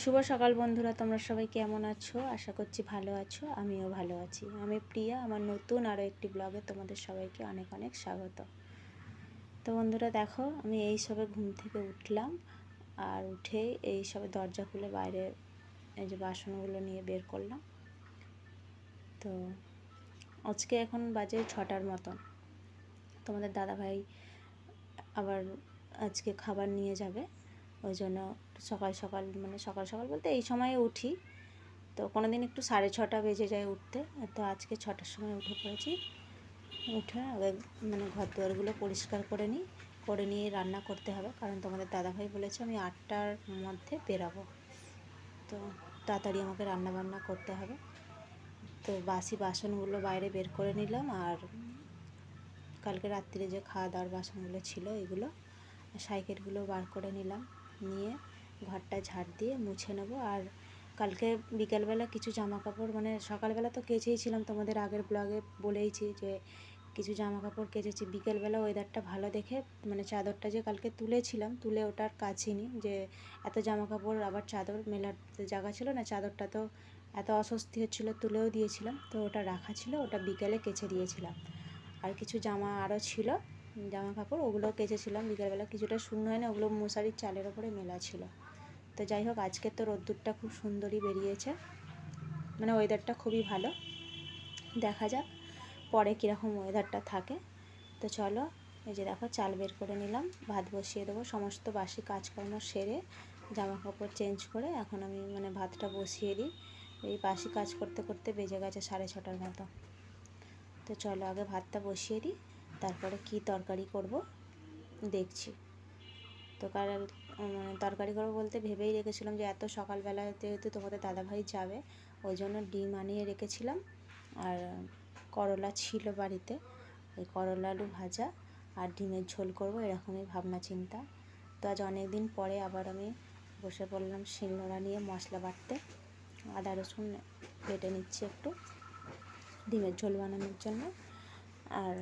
শুভ সকাল বন্ধুরা, তোমরা সবাই কেমন আছো? আশা করছি ভালো আছো, আমিও ভালো আছি। আমি প্রিয়া, আমার নতুন আরও একটি ব্লগে তোমাদের সবাইকে অনেক অনেক স্বাগত। তো বন্ধুরা দেখো, আমি এই সবে ঘুম থেকে উঠলাম আর উঠেই এই সবে দরজা খুলে বাইরে এই যে বাসনগুলো নিয়ে বের করলাম। তো আজকে এখন বাজে ছটার মতন। তোমাদের দাদাভাই আবার আজকে খাবার নিয়ে যাবে, ওই জন্য সকাল সকাল মানে সকাল সকাল বলতে এই সময়ে উঠি। তো কোনো দিন একটু সাড়ে ছটা বেজে যায় উঠতে। তো আজকে ছটার সময় উঠে পড়েছি। উঠে আগে মানে ঘর দুয়ারগুলো পরিষ্কার করে নিই। করে নিয়ে রান্না করতে হবে। কারণ তোমাদের দাদাভাই বলেছে আমি আটটার মধ্যে বেরাবো। তো তাড়াতাড়ি আমাকে রান্না বান্না করতে হবে। তো বাসি বাসনগুলো বাইরে বের করে নিলাম। আর কালকে রাত্রিরে যে খাওয়া দাওয়ার বাসনগুলো ছিল, এগুলো সাইকেলগুলো বার করে নিলাম। নিয়ে ঘরটা ঝাড় দিয়ে মুছে নেব। আর কালকে বিকালবেলা কিছু জামা কাপড় মানে সকালবেলা তো কেচেই ছিলাম তোমাদের আগের ব্লগে বলেইছি যে কিছু জামা কাপড় কেচেছি। বিকেলবেলা ওয়েদারটা ভালো দেখে মানে চাদরটা যে কালকে তুলেছিলাম, তুলে ওটার কাছিনি যে এত জামা কাপড় আবার চাদর মেলার জায়গা ছিল না, চাদরটা তো এত অস্বস্তি হচ্ছিল, তুলেও দিয়েছিলাম। তো ওটা রাখা ছিল, ওটা বিকেলে কেচে দিয়েছিলাম। আর কিছু জামা আরও ছিল জামা কাপড় ওগুলো কেচেছিলাম। বিকেলবেলা কিছুটা শূন্য হয় না ওগুলো মশারির চালের ওপরে মেলা ছিল। তো যাই হোক, আজকে তো রোদ্দুরটা খুব সুন্দরই বেরিয়েছে। মানে ওয়েদারটা খুবই ভালো। দেখা যাক পরে কীরকম ওয়েদারটা থাকে। তো চলো, এই যে দেখো, চাল বের করে নিলাম, ভাত বসিয়ে দেবো। সমস্ত বাসি কাজকর্ম সেরে জামা কাপড় চেঞ্জ করে এখন আমি মানে ভাতটা বসিয়ে দিই। এই বাসি কাজ করতে করতে বেজে গেছে সাড়ে ছটার মতো। তো চলো, আগে ভাতটা বসিয়ে দিই, তারপরে কি তরকারি করব দেখছি। তো কার মানে তরকারি করব বলতে ভেবেই রেখেছিলাম যে এত সকালবেলা যেহেতু তোমাদের দাদাভাই যাবে, ওই জন্য ডিম আনিয়ে রেখেছিলাম। আর করলা ছিল বাড়িতে, ওই করলা আলু ভাজা আর ডিমের ঝোল করব, এরকমই ভাবনা চিন্তা। তো আজ অনেক দিন পরে আবার আমি বসে পড়লাম শিলনোড়া নিয়ে মশলা বাটতে। আদা রসুন কেটে নিচ্ছি একটু ডিমের ঝোল বানানোর জন্য। আর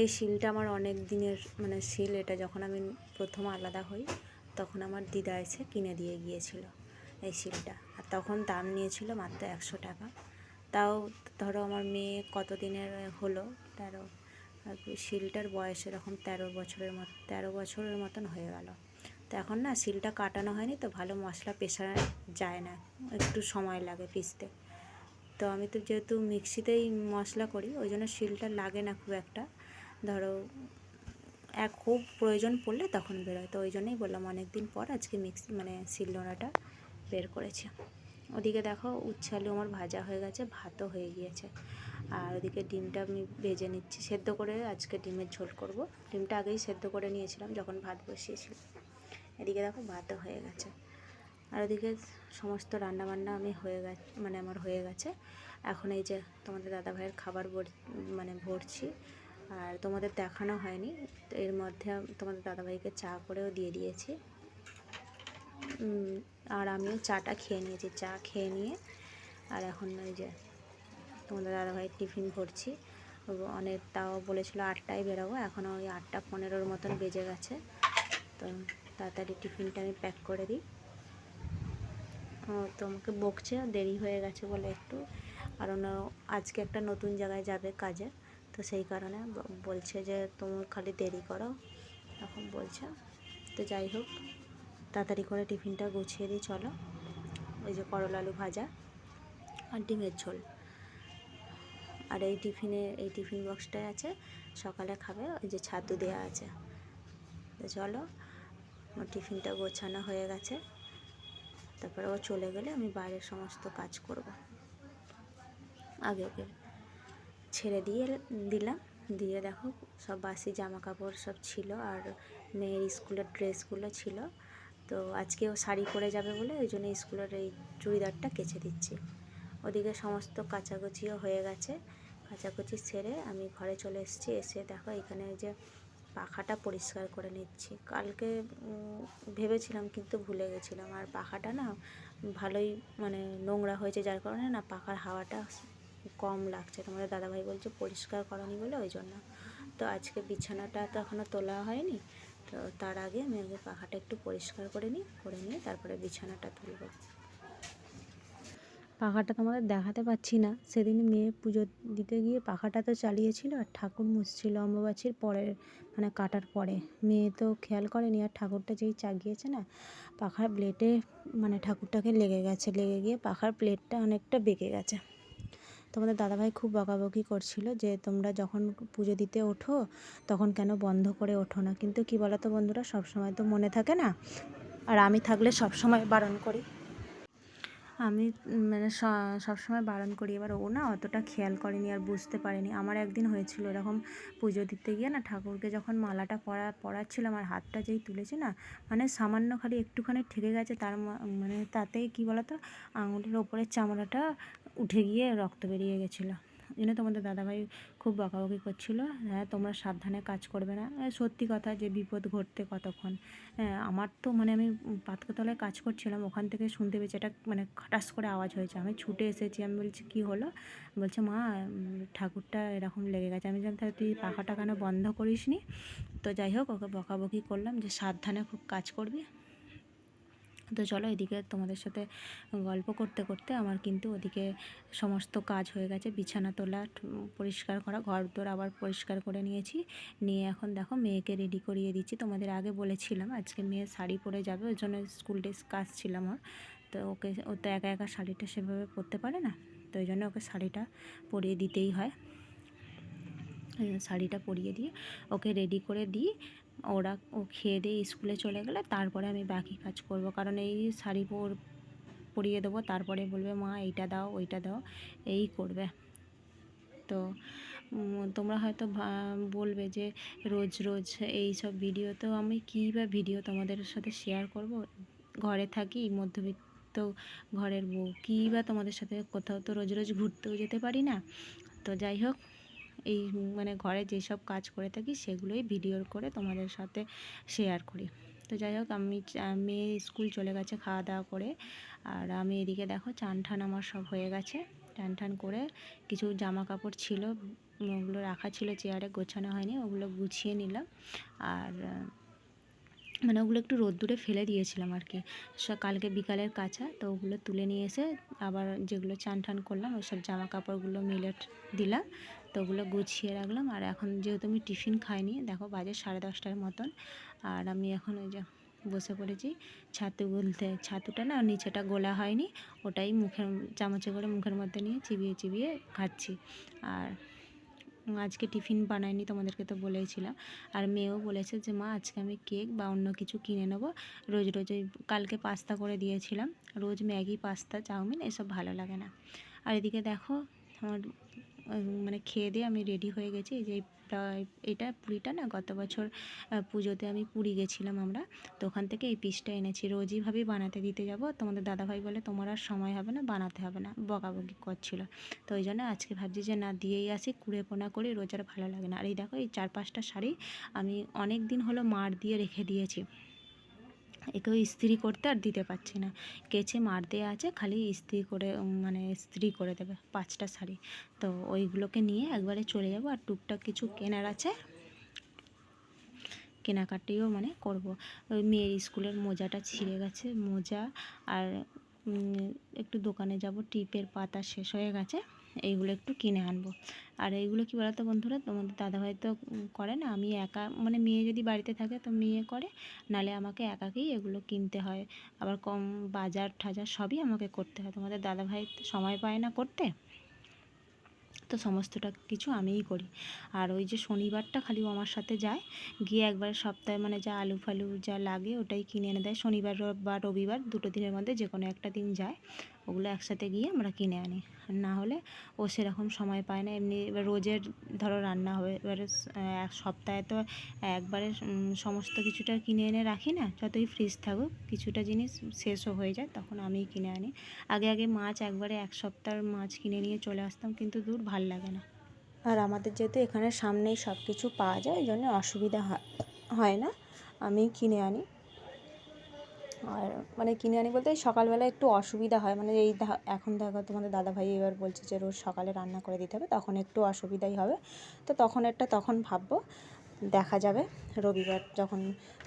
এই শিলটা আমার অনেক দিনের মানে শিল, এটা যখন আমি প্রথম আলাদা হই, তখন আমার দিদা এসে কিনে দিয়ে গিয়েছিল এই শিলটা। আর তখন দাম নিয়েছিল মাত্র একশো টাকা। তাও ধরো আমার মেয়ে কত দিনের হলো তেরো শিলটার বয়স এরকম তেরো বছরের মতো, তেরো বছরের মতন হয়ে গেল। তো এখন না শিলটা কাটানো হয়নি, তো ভালো মশলা পেশা যায় না, একটু সময় লাগে পিসতে তো আমি তো যেহেতু মিক্সিতেই মশলা করি, ওই জন্য শিলটা লাগে না খুব একটা। ধরো, এক খুব প্রয়োজন পড়লে তখন বেরোয়। তো ওই জন্যই বললাম অনেক দিন পর আজকে মিক্সি মানে শিলনোড়াটা বের করেছি। ওদিকে দেখো উচ্ছে আলু আমার ভাজা হয়ে গেছে, ভাতও হয়ে গিয়েছে। আর ওদিকে ডিমটা আমি ভেজে নিচ্ছি, সেদ্ধ করে আজকে ডিমের ঝোল করব। ডিমটা আগেই সেদ্ধ করে নিয়েছিলাম, যখন ভাত বসিয়েছিলাম এদিকে দেখো ভাতও হয়ে গেছে। আর ওদিকে সমস্ত রান্নাবান্না আমি হয়ে গেছে মানে আমার হয়ে গেছে। এখন এই যে তোমাদের দাদাভাইয়ের খাবার মানে ভরছি আর তোমাদের দেখানো হয়নি। এর মধ্যে তোমাদের দাদাভাইকে চা করেও দিয়ে দিয়েছি। আর আমিও চাটা খেয়ে নিয়েছি। চা খেয়ে নিয়ে আর এখন ওই যে তোমাদের দাদাভাইয়ের টিফিন ভরছি অনেক তাও বলেছিল আটটায় বেরোবো। এখনও ওই আটটা পনেরোর মতন বেজে গেছে। তো তাড়াতাড়ি টিফিনটা আমি প্যাক করে দিই। তোমাকে বকছে, দেরি হয়ে গেছে বলে একটু। কারণ আজকে একটা নতুন জায়গায় যাবে কাজে। তো সেই কারণে বলছে যে তুমি খালি দেরি করো। এখন বলছে, তো যাই হোক, তাড়াতাড়ি করে টিফিনটা গুছিয়ে দিই, চলো। ওই যে করলা আলু ভাজা আর ডিমের ঝোল। আর এই টিফিনে, এই টিফিন বক্সটায় আছে, সকালে খাবে, ওই যে ছাতু দেওয়া আছে। তো চলো আমার টিফিনটা গোছানো হয়ে গেছে। তারপরে ও চলে গেলে আমি বাইরের সমস্ত কাজ করব। আগে আগে। ছেড়ে দিয়ে দিলাম। দিয়ে দেখো, সব বাসি জামা কাপড় সব ছিল আর মেয়ের স্কুলের ড্রেসগুলো ছিল। তো আজকেও শাড়ি পরে যাবে বলে ওই জন্য স্কুলের এই চুড়িদারটা কেচে দিচ্ছি। ওদিকে সমস্ত কাচাকুচিও হয়ে গেছে। কাচাকুচি সেরে আমি ঘরে চলে এসেছি। এসে দেখো এখানে যে পাখাটা পরিষ্কার করে নিচ্ছি। কালকে ভেবেছিলাম কিন্তু ভুলে গেছিলাম। আর পাখাটা না ভালোই মানে নোংরা হয়েছে, যার কারণে না পাখার হাওয়াটা কম লাগছে। তোমাদের দাদাভাই বলছে পরিষ্কার করনি বলে ওই জন্য। তো আজকে বিছানাটা তো এখনও তোলা হয়নি। তো তার আগে আমি আগে পাখাটা একটু পরিষ্কার করে নিই, করে নিয়ে তারপরে বিছানাটা তুলব। পাখাটা তোমাদের দেখাতে পাচ্ছি না। সেদিন মেয়ে পুজো দিতে গিয়ে পাখাটা তো চালিয়েছিল আর ঠাকুর মুছছিল অম্বুবাচীর পরের মানে কাটার পরে। মেয়ে তো খেয়াল করেনি আর ঠাকুরটা যেই চাগিয়েছে না, পাখার প্লেটে মানে ঠাকুরটাকে লেগে গেছে। লেগে গিয়ে পাখার প্লেটটা অনেকটা বেঁকে গেছে। তোমাদের দাদাভাই খুব বকাবকি করছিল যে তোমরা যখন পুজো দিতে ওঠো, তখন কেন বন্ধ করে ওঠো না? কিন্তু কি বলো তো বন্ধুরা, সবসময় তো মনে থাকে না? আর আমি থাকলে সবসময় বারণ করি। আমি মানে সবসময় বারণ করি। এবার ও না অতটা খেয়াল করেনি আর বুঝতে পারেনি। আমার একদিন হয়েছিল এরকম পুজো দিতে গিয়ে না ঠাকুরকে যখন মালাটা পরা, পরাচ্ছিলাম আর হাতটা যেই তুলেছি না মানে সামান্য খালি একটুখানি ঠেকে গেছে, তার মানে তাতেই কী বলতো, আঙুলের ওপরের চামড়াটা উঠে গিয়ে রক্ত বেরিয়ে গেছিল। এই জন্য তোমাদের দাদাভাই খুব বকাবকি করছিল হ্যাঁ তোমরা সাবধানে কাজ করবে না। সত্যি কথা যে বিপদ ঘটতে কতক্ষণ। হ্যাঁ আমার তো মানে আমি পাতকতলায় কাজ করছিলাম, ওখান থেকে শুনতে পেয়েছি এটা মানে খাটাস করে আওয়াজ হয়েছে। আমি ছুটে এসেছি, আমি বলছি, কী হলো? বলছে, মা ঠাকুরটা এরকম লেগে গেছে। আমি জানতাম তুই পাখাটা কেন বন্ধ করিস নি তো যাই হোক, ওকে বকাবকি করলাম যে সাবধানে খুব কাজ করবি। তো চলো এদিকে তোমাদের সাথে গল্প করতে করতে আমার কিন্তু ওদিকে সমস্ত কাজ হয়ে গেছে। বিছানা তোলা পরিষ্কার করা, ঘর দোর আবার পরিষ্কার করে নিয়েছি। নিয়ে এখন দেখো মেয়েকে রেডি করিয়ে দিচ্ছি। তোমাদের আগে বলেছিলাম আজকে মেয়ে শাড়ি পরে যাবে, ওই জন্য স্কুল ড্রেস কাজ ছিল আমার তো ওকে, ও তো একা একা শাড়িটা সেভাবে পরতে পারে না, তো ওই জন্য ওকে শাড়িটা পরিয়ে দিতেই হয়। শাড়িটা পরিয়ে দিয়ে ওকে রেডি করে দিই। ওরা ও খেয়ে দিয়ে স্কুলে চলে গেলে তারপরে আমি বাকি কাজ করব। কারণ এই শাড়ি পর, পরিয়ে দেবো, তারপরে বলবে, মা, এইটা দাও, ওইটা দাও, এই করবে। তো তোমরা হয়তো বলবে যে রোজ রোজ এই সব ভিডিও, তো আমি কী বা ভিডিও তোমাদের সাথে শেয়ার করব? ঘরে থাকি, মধ্যবিত্ত ঘরের বউ, কী বা তোমাদের সাথে কোথাও তো রোজ রোজ ঘুরতেও যেতে পারি না। তো যাই হোক এই মানে ঘরে যেসব কাজ করে থাকি সেগুলোই ভিডিও করে তোমাদের সাথে শেয়ার করি। তো যাই হোক, আমি মেয়ে স্কুল চলে গেছে খাওয়া দাওয়া করে। আর আমি এদিকে দেখো চান ঠান আমার সব হয়ে গেছে। টান টান করে কিছু জামা কাপড় ছিল, ওগুলো রাখা ছিল, চেয়ারে গোছানো হয়নি, ওগুলো গুছিয়ে নিলাম। আর মানে ওগুলো একটু রোদ্দুরে ফেলে দিয়েছিলাম আর কি। কালকে বিকালের কাঁচা, তো ওগুলো তুলে নিয়ে এসে আবার যেগুলো চান টান করলাম, ওই সব জামা কাপড়গুলো মেলে দিলাম। তো ওগুলো গুছিয়ে রাখলাম। আর এখন যেহেতু আমি টিফিন খাইনি, দেখো বাজে সাড়ে দশটার মতন। আর আমি এখন ওই যে বসে পড়েছি, ছাতু গুলতে, ছাতুটা না নিচেটা গোলা হয়নি, ওটাই মুখের, চামচে করে মুখের মধ্যে নিয়ে চিবিয়ে চিবিয়ে খাচ্ছি। আর আজকে টিফিন বানাইনি তোমাদেরকে তো বলেইছিলাম। আর মেয়েও বলেছে যে, মা, আজকে আমি কেক বা অন্য কিছু কিনে নেব। রোজ রোজ ওই কালকে পাস্তা করে দিয়েছিলাম। রোজ ম্যাগি, পাস্তা, চাউমিন, এসব ভালো লাগে না। আর এদিকে দেখো, আমার মানে খেয়ে দিয়ে আমি রেডি হয়ে গেছি। যে এই প্রা- এটা পুরিটা না, গত বছর পুজোতে আমি পুরী গেছিলাম আমরা। তো ওখান থেকে এই পিসটা এনেছি। রোজই ভাবেই বানাতে দিতে যাব। তোমাদের দাদাভাই বলে, তোমার আর সময় হবে না, বানাতে হবে না। বকাবকি করছিল। তো ওই জন্য আজকে ভাবছি যে, না, দিয়েই আসি, কুড়ে পোনা করি, রোজ আর ভালো লাগে না। আর এই দেখো, এই চার পাঁচটা শাড়ি আমি অনেক দিন হলো মার দিয়ে রেখে দিয়েছি। একেও ইস্ত্রি করতে আর দিতে পারছি না। কেচে মার দেওয়া আছে, খালি ইস্ত্রি করে মানে ইস্ত্রি করে দেবে, পাঁচটা শাড়ি। তো ওইগুলোকে নিয়ে একবারে চলে যাব আর টুকটাক কিছু কেনার আছে, কেনাকাটিও মানে করব। ওই মেয়ের স্কুলের মোজাটা ছিঁড়ে গেছে, মোজা আর একটু দোকানে যাব, টিপের পাতা শেষ হয়ে গেছে। এইগুলো একটু কিনে আনব। আর এইগুলো কি বলতো বন্ধুরা, তোমাদের দাদাভাই তো করে না, আমি একা মানে মেয়ে যদি বাড়িতে থাকে তো মেয়ে করে, নালে আমাকে একাকেই এগুলো কিনতে হয়। আবার কম বাজার ঠাজার সবই আমাকে করতে হয়। তোমাদের দাদাভাই তো সময় পায় না করতে, তো সমস্তটা কিছু আমিই করি। আর ওই যে শনিবারটা খালি ও আমার সাথে যায়, গিয়ে একবার সপ্তাহে মানে যা আলু ফালু যা লাগে ওটাই কিনে এনে দেয়। শনিবার বা রবিবার দুটো দিনের মধ্যে যে কোনো একটা দিন যায়। ওগুলো একসাথে গিয়ে আমরা কিনে আনি। না হলে ও সেরকম সময় পায় না। এমনি এবার রোজের ধরো রান্না হবে। এবারে এক সপ্তাহে তো একবারে সমস্ত কিছুটা কিনে এনে রাখি না। যতই ফ্রিজ থাকুক, কিছুটা জিনিস শেষও হয়ে যায়, তখন আমিই কিনে আনি। আগে আগে মাছ একবারে এক সপ্তাহের মাছ কিনে নিয়ে চলে আসতাম, কিন্তু দূর ভালো লাগে না। আর আমাদের যেহেতু এখানে সামনেই সব কিছু পাওয়া যায়, এই জন্য অসুবিধা হয় না। আমি কিনে আনি। আর মানে কিনে আনি বলতে সকালবেলা একটু অসুবিধা হয়। মানে এই এখন দেখো তোমাদের দাদাভাই এবার বলছে যে রোজ সকালে রান্না করে দিতে হবে, তখন একটু অসুবিধাই হবে। তো তখন একটা তখন ভাববো, দেখা যাবে রবিবার যখন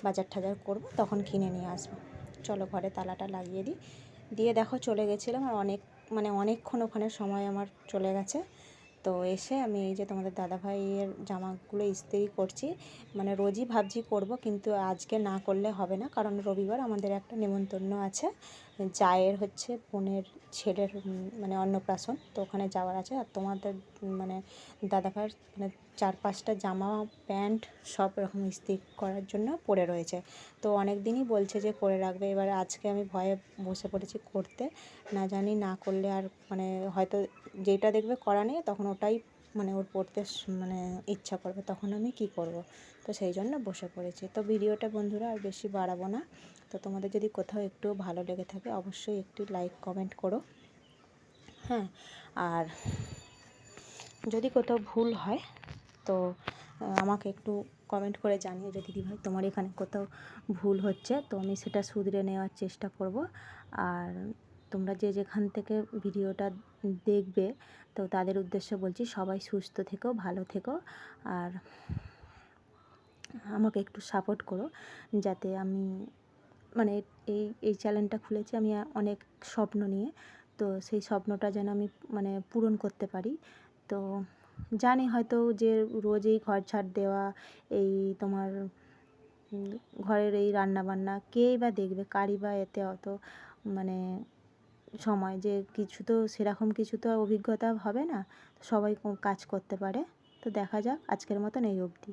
বাজার টাজার করব তখন কিনে নিয়ে আসব। চলো ঘরে তালাটা লাগিয়ে দিই। দিয়ে দেখো চলে গেছিলাম আর অনেক মানে অনেকক্ষণ ওখানে সময় আমার চলে গেছে। তো এসে আমি এই যে তোমাদের দাদাভাইয়ের জামাগুলো ইস্ত্রি করছি। মানে রোজই ভাবছি করব, কিন্তু আজকে না করলে হবে না, কারণ রবিবার আমাদের একটা নেমন্তন্ন আছে। জায়ের হচ্ছে বোনের ছেলের মানে অন্নপ্রাশন, তো ওখানে যাওয়ার আছে। আর তোমাদের মানে দাদাভাইয়ের মানে চার পাঁচটা জামা, প্যান্ট সব রকম ইস্ত্রি করার জন্য পড়ে রয়েছে। তো অনেক দিনই বলছে যে করে রাখবে। এবার আজকে আমি ভয়ে বসে পড়েছি করতে। না জানি, না করলে আর মানে হয়তো যেটা দেখবে করা নেই, তখন ওটাই মানে ওর পড়তে মানে ইচ্ছা করবে। তখন আমি কি করব? তো সেই জন্য বসে পড়েছি। তো ভিডিওটা বন্ধুরা আর বেশি বাড়াবো না। তো তোমাদের যদি কোথাও একটু ভালো লেগে থাকে, অবশ্যই একটি লাইক, কমেন্ট করো। হ্যাঁ আর যদি কোথাও ভুল হয় তো আমাকে একটু কমেন্ট করে জানিও যে, দিদিভাই, তোমার এখানে কোথাও ভুল হচ্ছে? তো আমি সেটা শুধরে নেওয়ার চেষ্টা করব। আর তোমরা যে যেখান থেকে ভিডিওটা দেখবে, তো তাদের উদ্দেশ্যে বলছি, সবাই সুস্থ থেকো, ভালো থেকো। আর আমাকে একটু সাপোর্ট করো, যাতে আমি মানে এই এই চ্যানেলটা খুলেছি আমি অনেক স্বপ্ন নিয়ে। তো সেই স্বপ্নটা যেন আমি মানে পূরণ করতে পারি। তো জানি হয়তো যে রোজ এই ঘর ছাড় দেওয়া, এই তোমার ঘরের এই রান্না বান্না কেই বা দেখবে, কারই বা এতে অত মানে সময় যে কিছু তো সেরকম কিছু তো অভিজ্ঞতা হবে না, সবাই কাজ করতে পারে। তো দেখা যাক আজকের মতন এই অবধি।